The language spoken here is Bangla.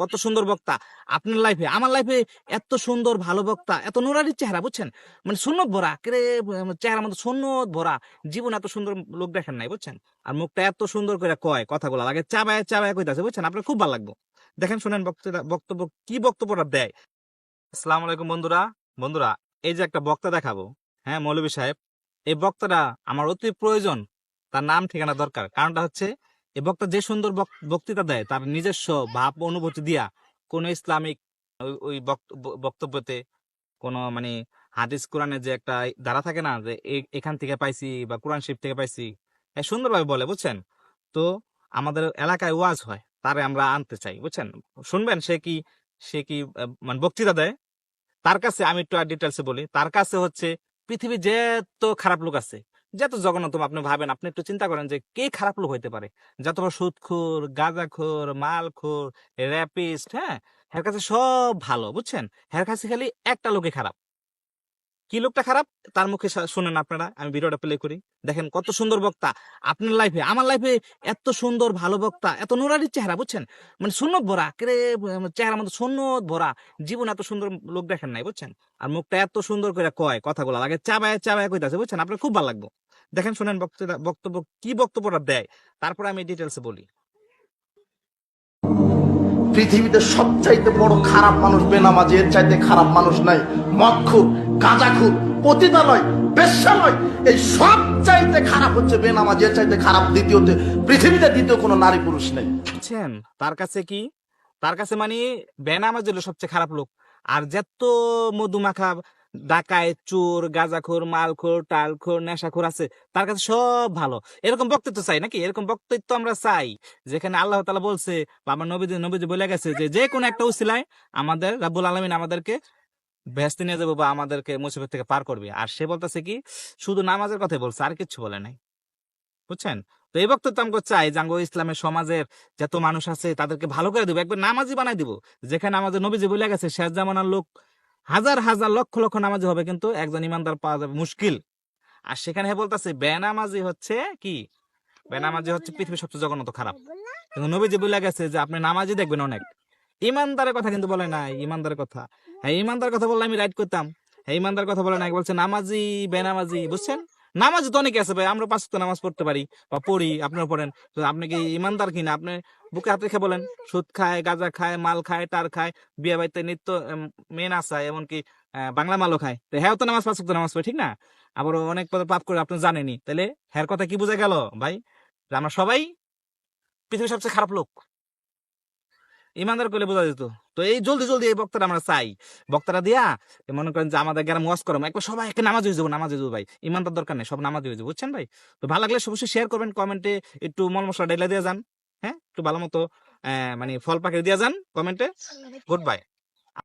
কত সুন্দর বক্তা। আপনার লাইফে আমার লাইফে এত সুন্দর, ভালো বক্তা, এত নোরারির চেহারা, বুঝছেন? মানে সুন্নত ভরা, কেরে চেহারা মতো সুন্নত ভরা। জীবন এত সুন্দর লোক দেখেন নাই, বুঝছেন? আর মুখটা এত সুন্দর করে কয় কথাগুলো লাগে চাবায় চাবায় কইতাছে, বুঝছেন? আপনার খুব ভালো লাগবে। দেখেন, শুনেন বক্তব্য, কি বক্তব্যটা দেয়। আসসালামু আলাইকুম বন্ধুরা। বন্ধুরা, এই যে একটা বক্তা দেখাবো হ্যাঁ মৌলভী সাহেব। এই বক্তাটা আমার অতি প্রয়োজন, তার নাম, ঠিকানা দরকার। কারণটা হচ্ছে এই বক্তা যে সুন্দর বক- বক্তৃতা দেয়, তার নিজস্ব ভাব অনুভূতি দিয়া কোন ইসলামিক ওই- বক্তব্যতে কোন মানে হাদিস কোরআনের যে একটা ধারা থাকে না, যে এখান থেকে পাইছি বা কোরআন শিব থেকে পাইছি, এ সুন্দরভাবে বলে, বুঝছেন? তো আমাদের এলাকায় ওয়াজ হয়, তারে আমরা আনতে চাই, বুঝছেন? শুনবেন সে কি সে কি মানে বক্তৃতা দেয়? তার কাছে আমি একটু আর ডিটেলসে বলি, তার কাছে হচ্ছে পৃথিবীর তো খারাপ লোক আছে যত জগন্নাথম আপনি ভাবেন, আপনি একটু চিন্তা করেন যে কে খারাপ লোক হইতে পারে। যত সুদখোর, গাঁজাখোর, মালখোর র্যাপিস্ট হ্যাঁ? এর কাছে সব ভালো, বুঝছেন? এর কাছে খালি একটা লোকে খারাপ। কি লোকটা খারাপ? তার মুখে শুনেন আপনারা, আমি ভিডিওটা প্লে করি। দেখেন কত সুন্দর বক্তা। আপনার লাইফে আমার লাইফে এত সুন্দর, ভালো বক্তা, এত নোরারির চেহারা, বুঝছেন? মানে সুন্নত ভরা, কেরে চেহারা মতো সুন্নত ভরা। জীবন এত সুন্দর লোক দেখেন নাই, বুঝছেন? আর মুখটা এত সুন্দর করে কয় কথাগুলো লাগে চাবায় চাবায় কইতাছে, বুঝছেন? আপনার খুব ভালো লাগবে। দেখেন শুনেন বক্তব্য কি বক্তব্যটা দেয়? তারপরে আমি ডিটেলসে বলি। পৃথিবীতে সবচাইতে বড় খারাপ মানুষ বেনামাজি এর চাইতে খারাপ মানুষ নাই। মদখুর গাঁজাখুর পতিতালয় বেশ্যালয় এই সব চাইতে খারাপ হচ্ছে বেনামাজি এর চাইতে খারাপ দ্বিতীয়তে পৃথিবীতে দ্বিতীয় কোনো নারী পুরুষ নেই। বুঝছেন? তার কাছে কি? তার কাছে মানে বেনামাজ হলো সবচেয়ে খারাপ লোক। আর যত মধুমাখা ডাকায় চোর, গাঁজাখোর, মালখোর, টালখোর, নেশাখোর আছে, তার কাছে সব ভালো। এরকম বক্তৃত্ব চাই নাকি? এরকম বক্তৃত্ব আমরা চাই, যেখানে আল্লাহ তালা বলছে বা আমার নবীজি নবীজি বলে গেছে যে যে কোনো একটা উসিলায় আমাদের রাব্বুল আলমিন আমাদেরকে ভেস্তে নিয়ে যাব বা আমাদেরকে মুসিবত থেকে পার করবে। আর সে বলতেছে কি, শুধু নামাজের কথাই বলছে, আর কিছু বলে নাই। বুঝছেন? তো এই বক্তব্য আমরা চাই জাঙ্গ ইসলামের সমাজের যত মানুষ আছে তাদেরকে ভালো করে দিব, একবার নামাজি বানাই দিব। যেখানে আমাদের নবীজি বলে গেছে, শেষ জামানার লোক হাজার হাজার লক্ষ লক্ষ নামাজি হবে, কিন্তু একজন ইমানদার পাওয়া যাবে মুশকিল। আর সেখানে বলতেছে, বেনামাজি হচ্ছে কি? বেনামাজি হচ্ছে পৃথিবীর সবচেয়ে জঘন্যত খারাপ। কিন্তু নবীজি বলে গেছে যে, আপনি নামাজি দেখবেন অনেক। ইমানদারের কথা কিন্তু বলে নাই, ইমানদারের কথা। হ্যাঁ ইমানদার কথা বললে আমি রাইট করতাম। হ্যাঁ ইমানদার কথা বলে নাই, বলছে নামাজি, বেনামাজি, বুঝছেন? নামাজি তো অনেকে আছে ভাই, আমরা পাঁচ নামাজ পড়তে পারি বা পড়ি আপনারা পড়েন। তো আপনি কি ইমানদার কিনা? আপনি বুকে হাত রেখে বলেন, সুদ খায়, গাঁজা খায়, মাল খায় টার খায়, বিয়ে বাড়িতে নিত্য মেন নাচায় এমনকি বাংলা মালও খায়। তো হ্যাঁ তো নামাজ, পাঁচ নামাজ পড়ে, ঠিক না? আবার অনেক পদে পাপ করে আপনি জানেনি তাহলে হ্যার কথা কি বোঝা গেল ভাই? আমরা সবাই পৃথিবীর সবচেয়ে খারাপ লোক। ইমানদার করলে বোঝা যেত। তো এই জলদি জলদি এই বক্তারা আমরা চাই। বক্তারা দিয়া মনে করেন যে আমাদের গ্রাম ওয়াজ করব একবার সবাই একটা নামাজ হয়ে যাব নামাজ হয়ে যাব ভাই। ইমানদার দরকার নেই সব নামাজ হয়ে যাব বুঝছেন ভাই? তো ভালো লাগলে সবসময় শেয়ার করবেন কমেন্টে একটু মল মশলা ডেলা দিয়ে যান হ্যাঁ? একটু ভালো মতো আহ, মানে ফল পাখি দিয়ে যান কমেন্টে গুড বাই